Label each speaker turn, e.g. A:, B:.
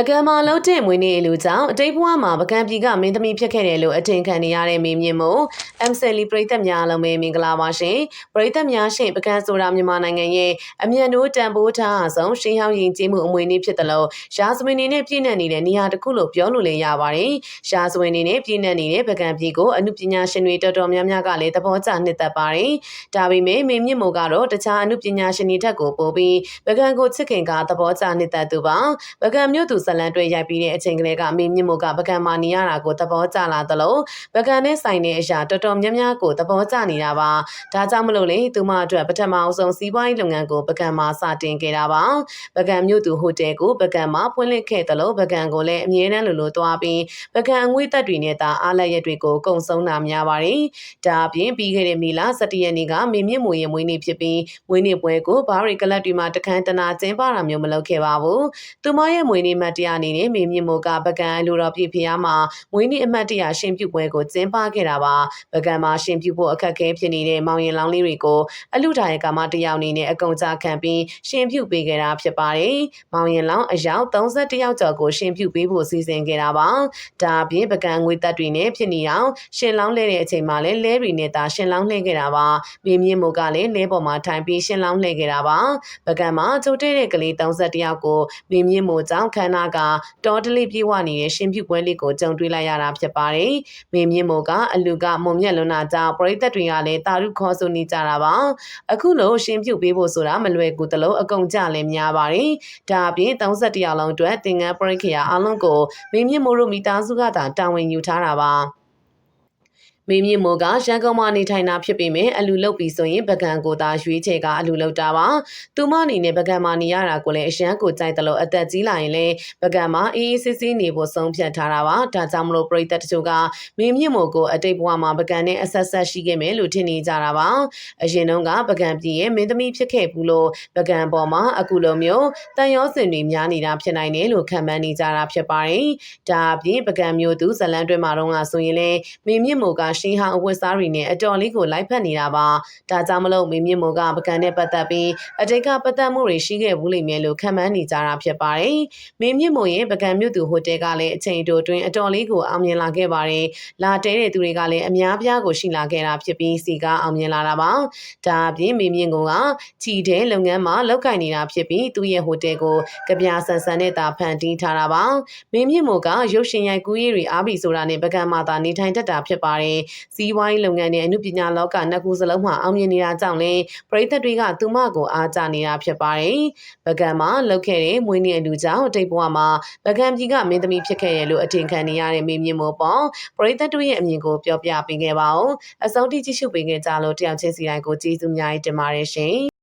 A: ပကံမာလုံးတဲ့မွေးနေ့လူကြောင့်အတိတ်ဘဝမှာပကံပြည်ကမင်းသမီးဖြစ်ခဲ့တယ်လို့အထင်ခံနေရတဲ့မင်းမြင့်မို့ MCL ပရိသတ်များလုံးပဲမင်္ဂလာပါရှင်ပရိသတ်များရှင်ပကံဆိုတာမြန်မာနိုင်ငံရဲ့အမြန်တို့တန်ဖိုးထားအဆုံးရှင်းဟောင်းရင်ကျေးမှုအမွေနေ့ဖြစ်တယ်လို့ရာဇဝင်နေနဲ့ပြည့်နှက်နေတဲ့နေရာတစ်ခုလို့ပြောလို့လည်းရပါတယ်ရာဇဝင်နေနဲ့ပြည့်နှက်နေတဲ့ပကံပြည်ကိုအမှုပညာရှင်တွေတော်တော်များများကလည်းသဘောကျနှစ်သက်ပါတယ်ဒါပေမဲ့မင်းမြင့်မို့ကတော့တခြားအမှုပညာရှင်တွေထက်ကိုပိုပြီးပကံကိုချစ်ခင်ကသဘောကျနှစ်သက်သူပါပကံမြို့သူဇလန်တွေရိုက်ပြီးတဲ့အချိန်ကလေးကမင်းမြင့်မို့ကပကံမာနေရတာကိုသဘောကျလာသလိုပကံနဲ့ဆိုင်တဲ့အရာတော်တော်များများကိုသဘောကျနေတာပါဒါကြောင့်မလို့လေသူမအတွက်ပထမအဆုံးစီးပွားရေးလုပ်ငန်းကိုပကံမှာစတင်ခဲ့တာပါပကံမြို့သူဟိုတယ်ကိုပကံမှာဖွင့်လှစ်ခဲ့သလိုပကံကိုလည်းအမြဲတမ်းလိုလိုသွားပြီးပကံအငွေသက်တွေနဲ့သာအားလက်ရက်တွေကိုကုံဆုံးတာများပါတယ်ဒါအပြင်ပြီးခဲ့တဲ့မေလ17ရက်နေ့ကမင်းမြင့်မိုရဲ့မွေးနေ့ဖြစ်ပြီးမွေးနေ့ပွဲကိုဘာရီကလပ်တွေမှာတခမ်းတနာကျင်းပတာမျိုးမလုပ်ခဲ့ပါဘူးသူမရဲ့မွေးနေ့မှတ်တရအနေနဲ့မေမြင့်မိုကပကံလူတော်ပြည်ဖျားမှာမွေးနေ့အမှတ်တရရှင်ပြုပွဲကိုကျင်းပခဲ့တာပါပကံမှာရှင်ပြုဖို့အခက်အခဲဖြစ်နေတဲ့မောင်ရင်လောင်းလေးတွေကိုအလူဒါရဲ့ကာမတယောက်အနေနဲ့အကုံကြခံပြီးရှင်ပြုပေးခဲ့တာဖြစ်ပါတယ်မောင်ရင်လောင်းအယောက်31ယောက်ကျော်ကိုရှင်ပြုပေးဖို့စီစဉ်ခဲ့တာပါဒါအပြင်ပကံငွေတက်တွေနဲ့ဖြစ်နေအောင်ရှင်လောင်းလဲတဲ့အချိန်မှာလည်းလဲတွေနဲ့သာရှင်လောင်းလှည့်ခဲ့တာပါမေမြင့်မိုကလည်းလဲပေါ်မှာထိုင်ပြီးရှင်လောင်းလှည့်ခဲ့တာပါပကံမှာကျိုးတဲ့တဲ့ကလေး31ယောက်ကိုမေမြင့်မိုကြောင့်ခန္ဓာကတော်တလေးပြေးဝနေတဲ့ရှင်ပြုပွဲလေးကိုကြုံတွေ့လိုက်ရတာဖြစ်ပါတယ်။မေမြင့်မိုကအလူကမုံမြက်လွန်းတာကြောင့်ပရိသတ်တွေကလည်းတာရုခေါ်ဆိုနေကြတာပါ။အခုလိုရှင်ပြုပေးဖို့ဆိုတာမလွယ်ကူသလိုအကုန်ကြလည်းများပါတယ်။ဒါအပြင်31ယောက်လုံးအတွက်သင်္ကန်းပရိခရာအလုံးကိုမေမြင့်မိုတို့မိသားစုကသာတာဝန်ယူထားတာပါ။ မေမြင့်မိုကရန်ကုန်မှာနေထိုင်တာဖြစ်ပေမဲ့အလူလုတ်ပြီးဆိုရင်ပကံကိုသာရွေးချယ်ကအလူလုတ်တာပါသူမအနေနဲ့ပကံမှာနေရတာကိုလည်းအရန်ကိုကြိုက်တယ်လို့အသက်ကြီးလာရင်လည်းပကံမှာအေးအေးဆေးဆေးနေဖို့ဆုံးဖြတ်ထားတာပါဒါကြောင့်မလို့ပရိသတ်တချို့ကမေမြင့်မိုကိုအတိတ်ဘဝမှာပကံနဲ့အဆက်ဆက်ရှိခဲ့မယ်လို့ထင်နေကြတာပါအရင်တုန်းကပကံပြည်ရဲ့မင်းသမီးဖြစ်ခဲ့ဘူးလို့ပကံပေါ်မှာအခုလိုမျိုးတန်ရောစင်တွေများနေတာဖြစ်နိုင်တယ်လို့ခံမှန်းနေကြတာဖြစ်ပါတယ်ဒါအပြင်ပကံမျိုးသူဇလန်တွဲမှာတော့ဆိုရင်လည်းမေမြင့်မိုကရှင်းဟောင်းအဝတ်စားတွေနဲ့အတော်လေးကိုလိုက်ဖက်နေတာပါဒါကြောင့်မလို့မင်းမြင့်မိုကပကံနဲ့ပတ်သက်ပြီးအတိတ်ကပတ်သက်မှုတွေရှိခဲ့ဘူးလိမ့်မယ်လို့ခံမှန်းနေကြတာဖြစ်ပါတယ်မင်းမြင့်မိုရဲ့ပကံမြို့သူဟိုတယ်ကလည်းအချိန်တိုတွင်အတော်လေးကိုအောင်မြင်လာခဲ့ပါတယ်လာတဲတဲ့သူတွေကလည်းအများပြားကိုရှိလာခဲ့တာဖြစ်ပြီးစီကအောင်မြင်လာတာပါဒါအပြင်မင်းမြင့်ကချီတဲ့လုပ်ငန်းမှာလောက်ကင်နေတာဖြစ်ပြီးသူ့ရဲ့ဟိုတယ်ကိုကြပြဆန်ဆန်နဲ့တာဖန်တီးထားတာပါမင်းမြင့်မိုကရုပ်ရှင်ရိုက်ကူးရေးတွေအားပြီးဆိုတာနဲ့ပကံမာတာနေထိုင်တတ်တာဖြစ်ပါတယ်စီးပွားရေးလုပ်ငန်းနဲ့အမှုပညာလောကနှစ်ခုစလုံးမှာအောင်မြင်နေတာကြောင့်လည်းပရိသတ်တွေကသူမကိုအားကျနေတာဖြစ်ပါတယ်။ပကံမှာလောက်ခဲ့တဲ့မွေးနေ့အလူကြောင့်တိတ်ဘဝမှာပကံပြည်ကမင်းသမီးဖြစ်ခဲ့ရလို့အထင်ခံနေရတဲ့မိမြင့်မို့ပေါ့ပရိသတ်တို့ရဲ့အမြင်ကိုပြောပြပေးခဲ့ပါဦး။အစောတိကြည့်ရှုပေးခဲ့ကြလို့တယောက်ချင်းစီတိုင်းကိုကျေးဇူးများတင်ပါတယ်ရှင်။